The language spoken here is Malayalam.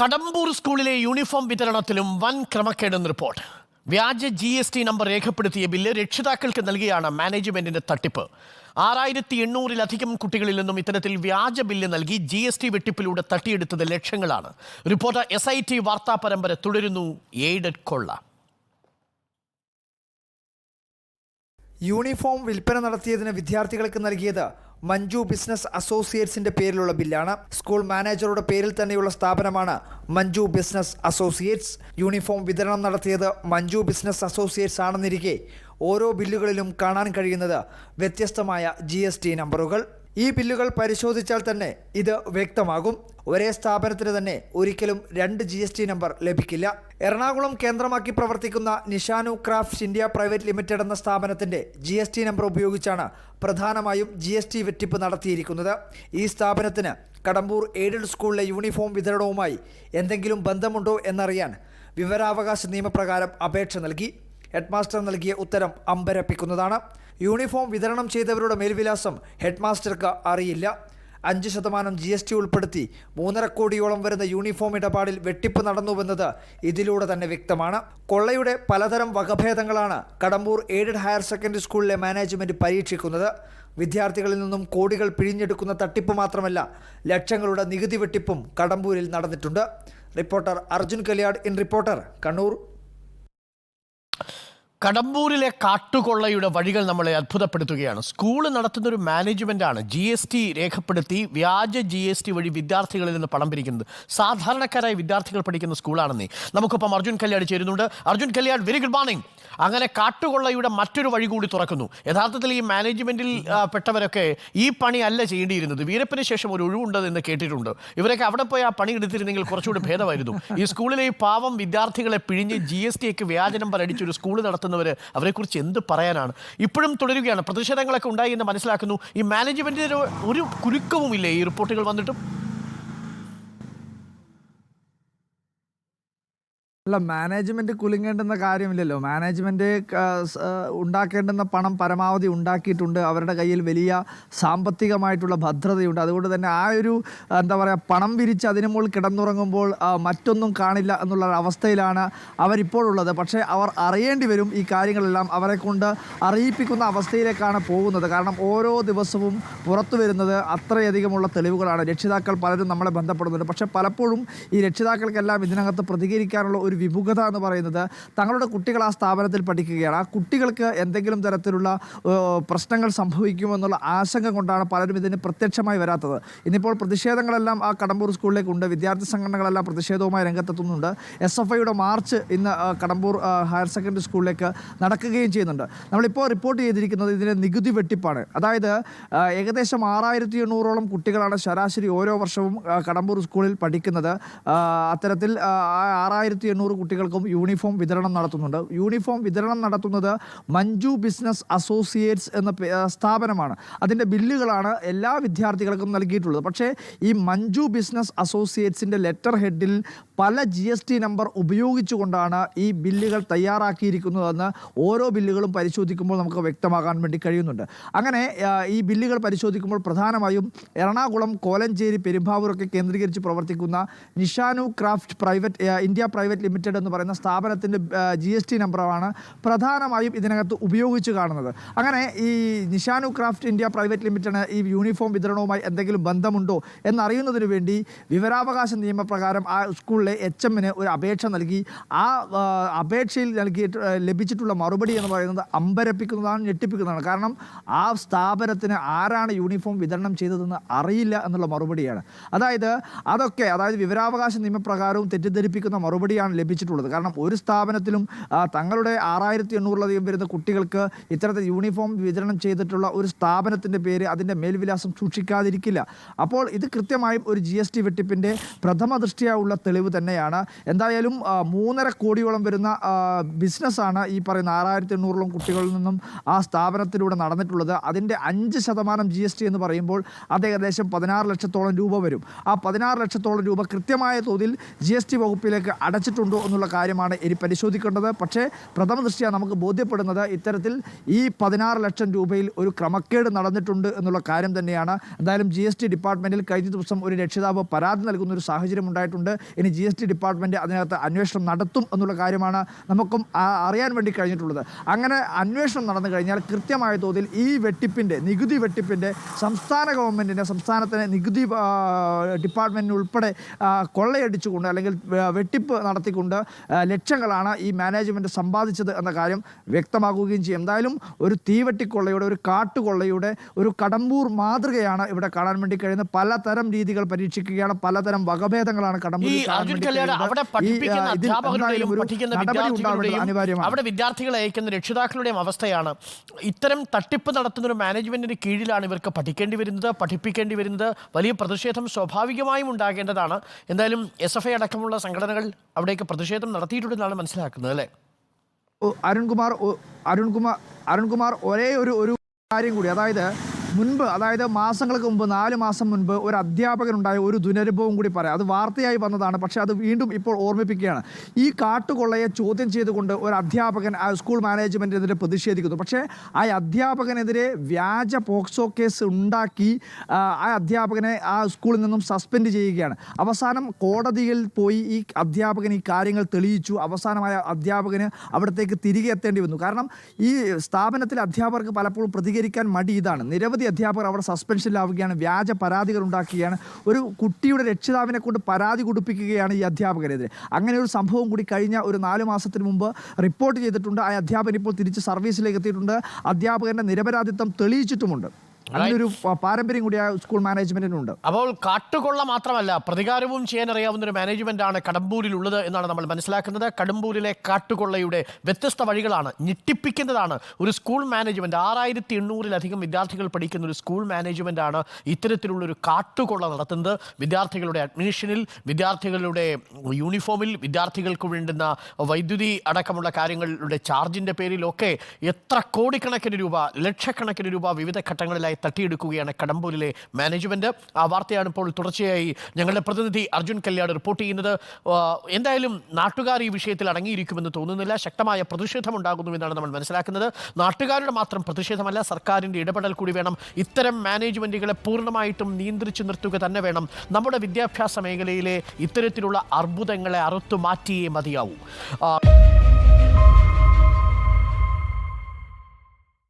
കടമ്പൂർ സ്കൂളിലെ യൂണിഫോം വിതരണത്തിലും വൻ ക്രമക്കേടെന്ന് റിപ്പോർട്ട്. വ്യാജ ജി എസ് ടി നമ്പർ രേഖപ്പെടുത്തിയ ബില്ല് രക്ഷിതാക്കൾക്ക് നൽകിയാണ് മാനേജ്മെന്റിന്റെ തട്ടിപ്പ്. ആറായിരത്തി എണ്ണൂറിലധികം കുട്ടികളിൽ നിന്നും ഇത്തരത്തിൽ വ്യാജ ബില്ല് നൽകി ജി എസ് ടി വെട്ടിപ്പിലൂടെ തട്ടിയെടുത്തത് ലക്ഷങ്ങളാണ്. റിപ്പോർട്ടർ എസ് ഐ ടി വാർത്താ പരമ്പര തുടരുന്നു. എയ്ഡഡ് കൊള്ള. യൂണിഫോം വിൽപ്പന നടത്തിയതിന് വിദ്യാർത്ഥികൾക്ക് നൽകിയത് മഞ്ജു ബിസിനസ് അസോസിയേറ്റ്സിന്റെ പേരിലുള്ള ബില്ലാണ്. സ്കൂൾ മാനേജറുടെ പേരിൽ തന്നെയുള്ള സ്ഥാപനമാണ് മഞ്ജു ബിസിനസ് അസോസിയേറ്റ്സ്. യൂണിഫോം വിതരണം നടത്തിയത് മഞ്ജു ബിസിനസ് അസോസിയേറ്റ്സ് ആണെന്നിരിക്കെ ഓരോ ബില്ലുകളിലും കാണാൻ കഴിയുന്നത് വ്യത്യസ്തമായ ജി നമ്പറുകൾ. ഈ ബില്ലുകൾ പരിശോധിച്ചാൽ തന്നെ ഇത് വ്യക്തമാകും. ഒരേ സ്ഥാപനത്തിന് തന്നെ ഒരിക്കലും രണ്ട് ജി എസ് ടി നമ്പർ ലഭിക്കില്ല. എറണാകുളം കേന്ദ്രമാക്കി പ്രവർത്തിക്കുന്ന Nishanu crafts India private limited എന്ന സ്ഥാപനത്തിന്റെ ജി എസ് ടി നമ്പർ ഉപയോഗിച്ചാണ് പ്രധാനമായും ജി എസ് ടി വെട്ടിപ്പ് നടത്തിയിരിക്കുന്നത്. ഈ സ്ഥാപനത്തിന് കടമ്പൂർ എയ്ഡഡ് സ്കൂളിലെ യൂണിഫോം വിതരണവുമായി എന്തെങ്കിലും ബന്ധമുണ്ടോ എന്നറിയാൻ വിവരാവകാശ നിയമപ്രകാരം അപേക്ഷ നൽകി. ഹെഡ്മാസ്റ്റർ നൽകിയ ഉത്തരം അമ്പരപ്പിക്കുന്നതാണ്. യൂണിഫോം വിതരണം ചെയ്തവരുടെ മേൽവിലാസം ഹെഡ്മാസ്റ്റർക്ക് അറിയില്ല. അഞ്ച് ശതമാനം ജി എസ് ടി ഉൾപ്പെടുത്തി മൂന്നര കോടിയോളം വരുന്ന യൂണിഫോം ഇടപാടിൽ വെട്ടിപ്പ് നടന്നുവെന്നത് ഇതിലൂടെ തന്നെ വ്യക്തമാണ്. കൊള്ളയുടെ പലതരം വകഭേദങ്ങളാണ് കടമ്പൂർ എയ്ഡഡ് ഹയർ സെക്കൻഡറി സ്കൂളിലെ മാനേജ്മെന്റ് പരീക്ഷിക്കുന്നത്. വിദ്യാർത്ഥികളിൽ നിന്നും കോടികൾ പിഴിഞ്ഞെടുക്കുന്ന തട്ടിപ്പ് മാത്രമല്ല ലക്ഷങ്ങളുടെ നികുതി വെട്ടിപ്പും കടമ്പൂരിൽ നടന്നിട്ടുണ്ട്. Reporter Arjun Kalyad in reporter Kannur. കടമ്പൂരിലെ കാട്ടുകൊള്ളയുടെ വഴികൾ നമ്മളെ അത്ഭുതപ്പെടുത്തുകയാണ്. സ്കൂൾ നടത്തുന്ന ഒരു മാനേജ്മെന്റാണ് ജി എസ് ടി രേഖപ്പെടുത്തി വ്യാജ ജി എസ് ടി വഴി വിദ്യാർത്ഥികളിൽ നിന്ന് പണം പിരിക്കുന്നത്. സാധാരണക്കാരായ വിദ്യാർത്ഥികൾ പഠിക്കുന്ന സ്കൂളാണെന്നേ. നമുക്കിപ്പം അർജുൻ കല്യാട് ചേരുന്നുണ്ട്. Arjun Kalyad very good morning അങ്ങനെ കാട്ടുകൊള്ളയുടെ മറ്റൊരു വഴി കൂടി തുറക്കുന്നു. യഥാർത്ഥത്തിൽ ഈ മാനേജ്മെന്റിൽ പെട്ടവരൊക്കെ ഈ പണി അല്ല ചെയ്യേണ്ടിയിരുന്നത്. വീരപ്പിന് ശേഷം ഒരു ഒഴിവുണ്ടെന്ന് കേട്ടിട്ടുണ്ട്. ഇവരൊക്കെ അവിടെ പോയി ആ പണി എടുത്തിരുന്നെങ്കിൽ കുറച്ചുകൂടി ഭേദമായിരുന്നു. ഈ സ്കൂളിലെ ഈ പാവം വിദ്യാർത്ഥികളെ പിഴിഞ്ഞ് ജി എസ് ടി ഒക്കെ വ്യാജ നമ്പർ സ്കൂൾ സ്കൂൾ നടത്തുന്നവർ അവരെക്കുറിച്ച് എന്ത് പറയാനാണ്? ഇപ്പോഴും തുടരുകയാണ്. പ്രതിഷേധങ്ങളൊക്കെ ഉണ്ടായി എന്ന് മനസ്സിലാക്കുന്നു. ഈ മാനേജ്മെന്റിന് ഒരു കുലുക്കവുമില്ലേ ഈ റിപ്പോർട്ടുകൾ വന്നിട്ടും? അല്ല മാനേജ്മെന്റ് കുലുങ്ങേണ്ടുന്ന കാര്യമില്ലല്ലോ. മാനേജ്മെന്റ് ഉണ്ടാക്കേണ്ടുന്ന പണം പരമാവധി ഉണ്ടാക്കിയിട്ടുണ്ട്. അവരുടെ കയ്യിൽ വലിയ സാമ്പത്തികമായിട്ടുള്ള ഭദ്രതയുണ്ട്. അതുകൊണ്ട് തന്നെ ആ ഒരു എന്താ പറയുക പണം വിരിച്ച് അതിനു മുകളിൽ കിടന്നുറങ്ങുമ്പോൾ മറ്റൊന്നും കാണില്ല എന്നുള്ള അവസ്ഥയിലാണ് അവരിപ്പോഴുള്ളത് പക്ഷേ അവർ അറിയേണ്ടി വരും ഈ കാര്യങ്ങളെല്ലാം അവരെ കൊണ്ട് അറിയിപ്പിക്കുന്ന അവസ്ഥയിലേക്കാണ് പോകുന്നത്. കാരണം ഓരോ ദിവസവും പുറത്തു വരുന്നത് അത്രയധികമുള്ള തെളിവുകളാണ്. രക്ഷിതാക്കൾ പലരും നമ്മളെ ബന്ധപ്പെടുന്നുണ്ട്. പക്ഷേ പലപ്പോഴും ഈ രക്ഷിതാക്കൾക്കെല്ലാം ഇതിനകത്ത് പ്രതികരിക്കാനുള്ള ഒരു വിമുഖത എന്ന് പറയുന്നത് തങ്ങളുടെ കുട്ടികൾ ആ സ്ഥാപനത്തിൽ പഠിക്കുകയാണ്. ആ കുട്ടികൾക്ക് എന്തെങ്കിലും തരത്തിലുള്ള പ്രശ്നങ്ങൾ സംഭവിക്കുമെന്നുള്ള ആശങ്ക കൊണ്ടാണ് പലരും ഇതിന് പ്രത്യക്ഷമായി വരാത്തത്. ഇന്നിപ്പോൾ പ്രതിഷേധങ്ങളെല്ലാം ആ കടമ്പൂർ സ്കൂളിലേക്ക് ഉണ്ട് വിദ്യാർത്ഥി സംഘടനകളെല്ലാം പ്രതിഷേധവുമായി രംഗത്തെത്തുന്നുണ്ട്. എസ് എഫ് ഐയുടെ മാർച്ച് ഇന്ന് കടമ്പൂർ ഹയർ സെക്കൻഡറി സ്കൂളിലേക്ക് നടക്കുകയും ചെയ്യുന്നുണ്ട്. നമ്മളിപ്പോൾ റിപ്പോർട്ട് ചെയ്തിരിക്കുന്നത് ഇതിന് നികുതി വെട്ടിപ്പാണ്. അതായത് ഏകദേശം ആറായിരത്തി എണ്ണൂറോളം കുട്ടികളാണ് ശരാശരി ഓരോ വർഷവും കടമ്പൂർ സ്കൂളിൽ പഠിക്കുന്നത്. അത്തരത്തിൽ ആറായിരത്തി എണ്ണൂറ് കുട്ടികൾക്കും യൂണിഫോം വിതരണം നടത്തുന്നുണ്ട്. യൂണിഫോം വിതരണം നടത്തുന്നത് മഞ്ജു ബിസിനസ് അസോസിയേറ്റ്സ് എന്ന സ്ഥാപനമാണ്. അതിന്റെ ബില്ലുകളാണ് എല്ലാ വിദ്യാർത്ഥികൾക്കും നൽകിയിട്ടുള്ളത്. പക്ഷേ ഈ മഞ്ജു ബിസിനസ് അസോസിയേറ്റ്സിന്റെ ലെറ്റർ ഹെഡിൽ പല ജി എസ് ടി നമ്പർ ഉപയോഗിച്ചുകൊണ്ടാണ് ഈ ബില്ലുകൾ തയ്യാറാക്കിയിരിക്കുന്നതെന്ന് ഓരോ ബില്ലുകളും പരിശോധിക്കുമ്പോൾ നമുക്ക് വ്യക്തമാകാൻ വേണ്ടി കഴിയുന്നുണ്ട്. അങ്ങനെ ഈ ബില്ലുകൾ പരിശോധിക്കുമ്പോൾ പ്രധാനമായും എറണാകുളം കോലഞ്ചേരി പെരുമ്പാവൂരൊക്കെ കേന്ദ്രീകരിച്ച് പ്രവർത്തിക്കുന്ന Nishanu craft private India private limited എന്ന് പറയുന്ന സ്ഥാപനത്തിന്റെ ജി എസ് ടി നമ്പറാണ് പ്രധാനമായും ഇതിനകത്ത് ഉപയോഗിച്ച് കാണുന്നത്. അങ്ങനെ ഈ Nishanu craft India private limited ഈ യൂണിഫോം വിതരണവുമായി എന്തെങ്കിലും ബന്ധമുണ്ടോ എന്നറിയുന്നതിന് വേണ്ടി വിവരാവകാശ നിയമപ്രകാരം ആ സ്കൂളിലെ എച്ച് എമ്മിന് ഒരു അപേക്ഷ നൽകി. ആ, അപേക്ഷയിൽ നൽകിയിട്ട് ലഭിച്ചിട്ടുള്ള മറുപടി എന്ന് പറയുന്നത് അമ്പരപ്പിക്കുന്നതാണ് ഞെട്ടിപ്പിക്കുന്നതാണ്. കാരണം ആ സ്ഥാപനത്തിന് ആരാണ് യൂണിഫോം വിതരണം ചെയ്തതെന്ന് അറിയില്ല എന്നുള്ള മറുപടിയാണ്. അതായത് അതൊക്കെ അതായത് വിവരാവകാശ നിയമപ്രകാരവും തെറ്റിദ്ധരിപ്പിക്കുന്ന മറുപടിയാണ് ലഭിച്ചിട്ടുള്ളത്. കാരണം ഒരു സ്ഥാപനത്തിലും തങ്ങളുടെ ആറായിരത്തി എണ്ണൂറിലധികം വരുന്ന കുട്ടികൾക്ക് ഇത്തരത്തിൽ യൂണിഫോം വിതരണം ചെയ്തിട്ടുള്ള ഒരു സ്ഥാപനത്തിന്റെ പേര് അതിന്റെ മേൽവിലാസം സൂക്ഷിക്കാതിരിക്കില്ല. അപ്പോൾ ഇത് കൃത്യമായും ഒരു ജി എസ് ടി വെട്ടിപ്പിന്റെ പ്രഥമ ദൃഷ്ടിയായുള്ള തെളിവ് തന്നെയാണ്. എന്തായാലും മൂന്നര കോടിയോളം വരുന്ന ബിസിനസ്സാണ് ഈ പറയുന്ന ആറായിരത്തി എണ്ണൂറോളം കുട്ടികളിൽ നിന്നും ആ സ്ഥാപനത്തിലൂടെ നടന്നിട്ടുള്ളത്. അതിന്റെ അഞ്ച് ശതമാനം ജി എസ് ടി എന്ന് പറയുമ്പോൾ അത് ഏകദേശം പതിനാറ് ലക്ഷത്തോളം രൂപ വരും. ആ പതിനാറ് ലക്ഷത്തോളം രൂപ കൃത്യമായ തോതിൽ ജി എസ് ടി വകുപ്പിലേക്ക് അടച്ചിട്ടുണ്ടോ എന്നുള്ള കാര്യമാണ് ഇനി പരിശോധിക്കേണ്ടത്. പക്ഷേ പ്രഥമ ദൃഷ്ടിയ നമുക്ക് ബോധ്യപ്പെടുന്നത് ഇത്തരത്തിൽ ഈ പതിനാറ് ലക്ഷം രൂപയിൽ ഒരു ക്രമക്കേട് നടന്നിട്ടുണ്ട് എന്നുള്ള കാര്യം തന്നെയാണ്. എന്തായാലും ജി എസ് ടി ഡിപ്പാർട്ട്മെന്റിൽ കഴിഞ്ഞ ദിവസം ഒരു രക്ഷിതാവ് പരാതി നൽകുന്ന ഒരു സാഹചര്യം ഉണ്ടായിട്ടുണ്ട്. ഇനി ജി എസ് ടി ഡിപ്പാർട്ട്മെന്റ് അതിനകത്ത് അന്വേഷണം നടത്തും എന്നുള്ള കാര്യമാണ് നമുക്കും അറിയാൻ വേണ്ടി കഴിഞ്ഞിട്ടുള്ളത്. അങ്ങനെ അന്വേഷണം നടന്നു കഴിഞ്ഞാൽ കൃത്യമായ തോതിൽ ഈ വെട്ടിപ്പിന്റെ നികുതി വെട്ടിപ്പിന്റെ സംസ്ഥാന ഗവൺമെന്റിന്റെ സംസ്ഥാനത്തിന് നികുതി ഡിപ്പാർട്ട്മെന്റിന് ഉൾപ്പെടെ കൊള്ളയടിച്ചുകൊണ്ട് അല്ലെങ്കിൽ വെട്ടിപ്പ് നടത്തിക്കൊണ്ട് ലക്ഷങ്ങളാണ് ഈ മാനേജ്മെന്റ് സമ്പാദിച്ചത് എന്ന കാര്യം വ്യക്തമാക്കുകയും ചെയ്യും. എന്തായാലും ഒരു തീവെട്ടിക്കൊള്ളയുടെ ഒരു കാട്ടുകൊള്ളയുടെ ഒരു കടമ്പൂർ മാതൃകയാണ് ഇവിടെ കാണാൻ വേണ്ടി കഴിയുന്നത്. പലതരം രീതികൾ പരീക്ഷിക്കുകയാണ് പലതരം വകഭേദങ്ങളാണ് ഈ അധ്യാപകരുടെയും അവിടെ വിദ്യാർത്ഥികളെ അയക്കുന്ന രക്ഷിതാക്കളുടെയും അവസ്ഥയാണ്. ഇത്തരം തട്ടിപ്പ് നടത്തുന്ന ഒരു മാനേജ്മെന്റിന് കീഴിലാണ് ഇവർക്ക് പഠിക്കേണ്ടി വരുന്നത്. പഠിപ്പിക്കേണ്ടി വരുന്നത് വലിയ പ്രതിഷേധം സ്വാഭാവികമായും ഉണ്ടാകേണ്ടതാണ്. എന്തായാലും എസ് എഫ് ഐ അടക്കമുള്ള സംഘടനകൾ അവിടേക്ക് പ്രതിഷേധം നടത്തിയിട്ടുണ്ടെന്നാണ് മനസ്സിലാക്കുന്നത് അല്ലേ? അരുൺകുമാർ അരുൺകുമാർ അരുൺകുമാർ ഒരേ ഒരു ഒരു കാര്യം കൂടി. അതായത് മുൻപ് അതായത് മാസങ്ങൾക്ക് മുമ്പ് നാല് മാസം മുൻപ് ഒരു അധ്യാപകനുണ്ടായ ഒരു ദുരനുഭവം കൂടി പറയാം. അത് വാർത്തയായി വന്നതാണ് പക്ഷേ അത് വീണ്ടും ഇപ്പോൾ ഓർമ്മിപ്പിക്കുകയാണ്. ഈ കാട്ടുകൊള്ളയെ ചോദ്യം ചെയ്തുകൊണ്ട് ഒരു അധ്യാപകൻ സ്കൂൾ മാനേജ്മെന്റിനെതിരെ പ്രതിഷേധിക്കുന്നു. പക്ഷേ ആ അധ്യാപകനെതിരെ വ്യാജ പോക്സോ കേസ് ഉണ്ടാക്കി ആ അധ്യാപകനെ ആ സ്കൂളിൽ നിന്നും സസ്പെൻഡ് ചെയ്യുകയാണ്. അവസാനം കോടതിയിൽ പോയി ഈ അധ്യാപകൻ ഈ കാര്യങ്ങൾ തെളിയിച്ചു. അവസാനമായ അധ്യാപകന് അവിടത്തേക്ക് തിരികെ എത്തേണ്ടി വന്നു. കാരണം ഈ സ്ഥാപനത്തിലെ അധ്യാപകർക്ക് പലപ്പോഴും പ്രതികരിക്കാൻ മടി ഇതാണ്. നിരവധി അധ്യാപകർ അവിടെ സസ്പെൻഷനിലാവുകയാണ് വ്യാജ പരാതികൾ ഉണ്ടാക്കുകയാണ് ഒരു കുട്ടിയുടെ രക്ഷിതാവിനെ കൊണ്ട് പരാതി കൊടുപ്പിക്കുകയാണ് ഈ അധ്യാപകരെതിരെ അങ്ങനെ ഒരു സംഭവം കൂടി കഴിഞ്ഞ ഒരു നാല് മാസത്തിന് മുമ്പ് റിപ്പോർട്ട് ചെയ്തിട്ടുണ്ട്. ആ അധ്യാപകൻ ഇപ്പോൾ തിരിച്ച് സർവീസിലേക്ക് എത്തിയിട്ടുണ്ട്. അധ്യാപകന്റെ നിരപരാധിത്വം തെളിയിച്ചിട്ടുമുണ്ട്. ഒരു പാരമ്പര്യം കൂടി ആ സ്കൂൾ മാനേജ്മെന്റിനുണ്ട്. അപ്പോൾ കാട്ടുകൊള്ള മാത്രമല്ല പ്രതികാരവും ചെയ്യാൻ അറിയാവുന്ന ഒരു മാനേജ്മെന്റ് ആണ് കടമ്പൂരിൽ ഉള്ളത് എന്നാണ് നമ്മൾ മനസ്സിലാക്കുന്നത്. കടമ്പൂരിലെ കാട്ടുകൊള്ളയുടെ വ്യത്യസ്ത വഴികളാണ് ഞെട്ടിപ്പിക്കുന്നതാണ് ഒരു സ്കൂൾ മാനേജ്മെന്റ്. ആറായിരത്തി എണ്ണൂറിലധികം വിദ്യാർത്ഥികൾ പഠിക്കുന്ന ഒരു സ്കൂൾ മാനേജ്മെന്റ് ആണ് ഇത്തരത്തിലുള്ള ഒരു കാട്ടുകൊള്ള നടത്തുന്നത്. വിദ്യാർത്ഥികളുടെ അഡ്മിഷനിൽ വിദ്യാർത്ഥികളുടെ യൂണിഫോമിൽ വിദ്യാർത്ഥികൾക്ക് വേണ്ടുന്ന വൈദ്യുതി അടക്കമുള്ള കാര്യങ്ങളുടെ ചാർജിന്റെ പേരിലൊക്കെ എത്ര കോടിക്കണക്കിന് രൂപ ലക്ഷക്കണക്കിന് രൂപ വിവിധ ഘട്ടങ്ങളിലായി തട്ടിയെടുക്കുകയാണ് കടമ്പൂരിലെ മാനേജ്മെന്റ് ആ വാർത്തയാണ് ഇപ്പോൾ തുടർച്ചയായി ഞങ്ങളുടെ പ്രതിനിധി അർജുൻ കല്യാട് റിപ്പോർട്ട് ചെയ്യുന്നത്. എന്തായാലും നാട്ടുകാർ ഈ വിഷയത്തിൽ അടങ്ങിയിരിക്കുമെന്ന് തോന്നുന്നില്ല. ശക്തമായ പ്രതിഷേധം ഉണ്ടാകുന്നു എന്നാണ് നമ്മൾ മനസ്സിലാക്കുന്നത്. നാട്ടുകാരുടെ മാത്രം പ്രതിഷേധമല്ല സർക്കാരിന്റെ ഇടപെടൽ കൂടി വേണം. ഇത്തരം മാനേജ്മെന്റുകളെ പൂർണമായിട്ടും നിയന്ത്രിച്ചു നിർത്തുക തന്നെ വേണം. നമ്മുടെ വിദ്യാഭ്യാസ മേഖലയിലെ ഇത്തരത്തിലുള്ള അർബുദങ്ങളെ അറുത്തു മാറ്റിയേ മതിയാവൂ